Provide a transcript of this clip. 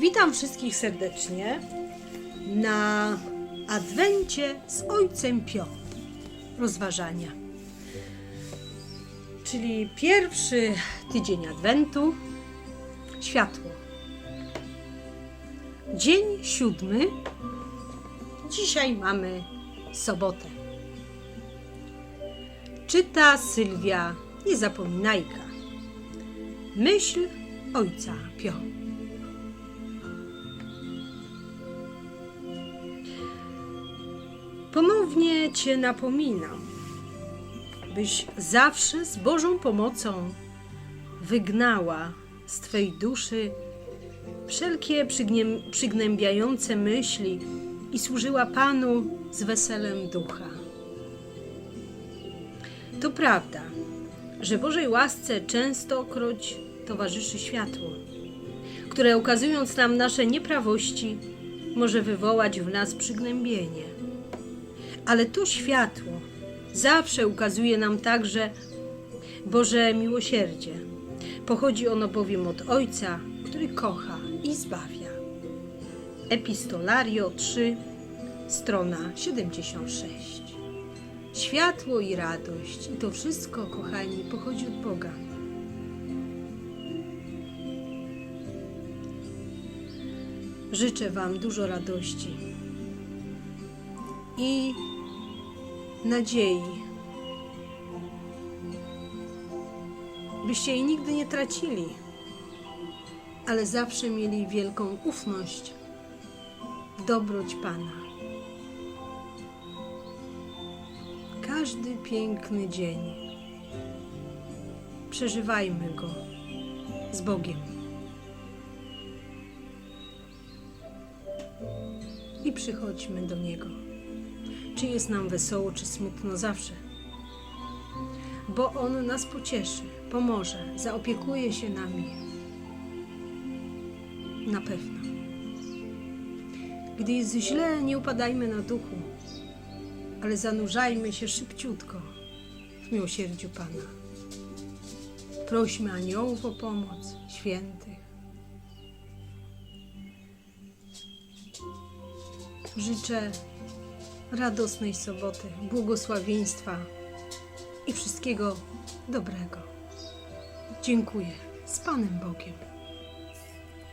Witam wszystkich serdecznie na Adwencie z Ojcem Pio. Rozważania. Czyli pierwszy tydzień Adwentu. Światło. Dzień siódmy. Dzisiaj mamy sobotę. Czyta Sylwia Niezapominajka. Myśl Ojca Pio. Ponownie Cię napominam, byś zawsze z Bożą pomocą wygnała z Twej duszy wszelkie przygnębiające myśli i służyła Panu z weselem ducha. To prawda, że Bożej łasce częstokroć towarzyszy światło, które ukazując nam nasze nieprawości, może wywołać w nas przygnębienie. Ale to światło zawsze ukazuje nam także Boże miłosierdzie. Pochodzi ono bowiem od Ojca, który kocha i zbawia. Epistolario 3, strona 76. Światło i radość, i to wszystko, kochani, pochodzi od Boga. Życzę Wam dużo radości i nadziei, byście jej nigdy nie tracili, ale zawsze mieli wielką ufność w dobroć Pana. Każdy piękny dzień przeżywajmy go z Bogiem. I przychodźmy do Niego. Czy jest nam wesoło, czy smutno, zawsze. Bo On nas pocieszy, pomoże, zaopiekuje się nami. Na pewno. Gdy jest źle, nie upadajmy na duchu, ale zanurzajmy się szybciutko w miłosierdziu Pana. Prośmy aniołów o pomoc, świętych. Życzę radosnej soboty, błogosławieństwa i wszystkiego dobrego. Dziękuję. Z Panem Bogiem.